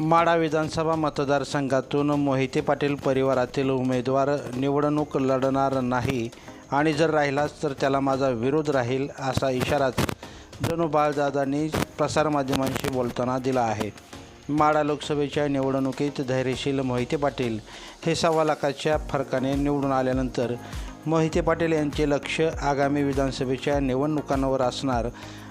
माडा विधानसभा मतदारसंघातून मोहिते पाटील परिवारातील उमेदवार निवडणूक लढणार नाही आणि जर राहिलाच तर त्याला माझा विरोध राहील असा इशाराच जणू बाळदादांनी प्रसारमाध्यमांशी बोलताना दिला आहे. माडा लोकसभेच्या निवडणुकीत धैर्यशील मोहिते पाटील हे सव्वा लाखाच्या फरकाने निवडून आल्यानंतर मोहिते पाटील यांचे लक्ष आगामी विधानसभेच्या निवडणुकांवर असणार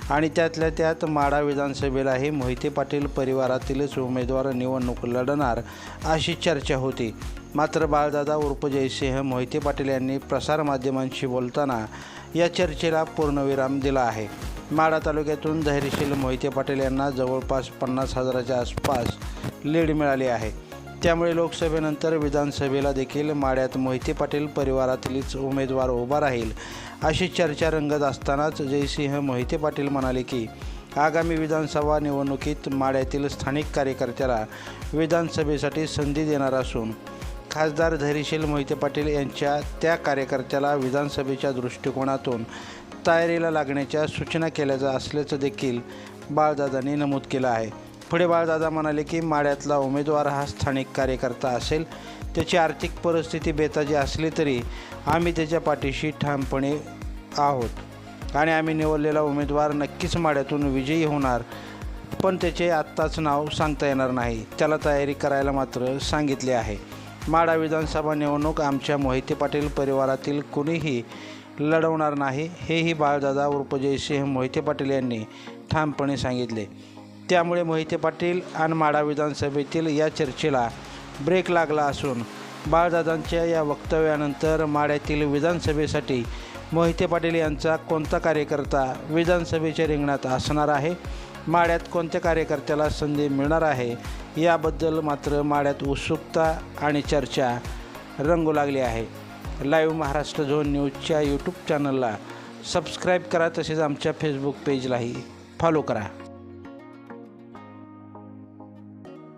आणि त्यातल्या त्यात माढा विधानसभेलाही मोहिते पाटील परिवारातीलच उमेदवार निवडणूक लढणार अशी चर्चा होती. मात्र बाळदादा उर्फ जयसिंह मोहिते पाटील यांनी प्रसारमाध्यमांशी बोलताना या चर्चेला पूर्णविराम दिला आहे. माढा तालुक्यातून धैर्यशील मोहिते पाटील यांना जवळपास पन्नास हजाराच्या आसपास लीड मिळाली आहे. त्यामुळे लोकसभेनंतर विधानसभेला देखील माड्यात मोहिते पाटील परिवारातीलच उमेदवार उभा राहील अशी चर्चा रंगत असतानाच जयसिंह मोहिते पाटील म्हणाले की आगामी विधानसभा निवडणुकीत माड्यातील स्थानिक कार्यकर्त्याला विधानसभेसाठी संधी देणार असून खासदार धैर्यशील मोहिते पाटील यांच्या त्या कार्यकर्त्याला विधानसभेच्या दृष्टिकोनातून तयारीला लागण्याच्या सूचना केल्याचं असल्याचं देखील बाळदादांनी नमूद केलं आहे. पुढे बाळदादा म्हणाले की माड्यातला उमेदवार हा स्थानिक कार्यकर्ता असेल. त्याची आर्थिक परिस्थिती बेताजी असली तरी आम्ही त्याच्या पाठीशी ठामपणे आहोत. आणि आम्ही निवडलेला उमेदवार नक्कीच माड्यातून विजयी होणार. पण त्याचे आत्ताच नाव सांगता येणार नाही. त्याला तयारी करायला मात्र सांगितले आहे. माडा विधानसभा निवडणूक आमच्या मोहिते पाटील परिवारातील कुणीही लढवणार नाही हेही बाळदादा उर्फ जयसिंह मोहिते पाटील यांनी ठामपणे सांगितले. त्यामुळे मोहिते पाटील आणि माडा विधानसभेतील या चर्चेला ब्रेक लागला असून बाळदादांच्या या वक्तव्यानंतर माड्यातील विधानसभेसाठी मोहिते पाटील यांचा कोणता कार्यकर्ता विधानसभेच्या रिंगणात असणार आहे? माड्यात कोणत्या कार्यकर्त्याला संधी मिळणार आहे? याबद्दल मात्र माड्यात उत्सुकता आणि चर्चा रंगू लागली आहे. लाईव्ह महाराष्ट्र झोन न्यूजच्या यूट्यूब चॅनलला सबस्क्राईब करा तसेच आमच्या फेसबुक पेजलाही फॉलो करा.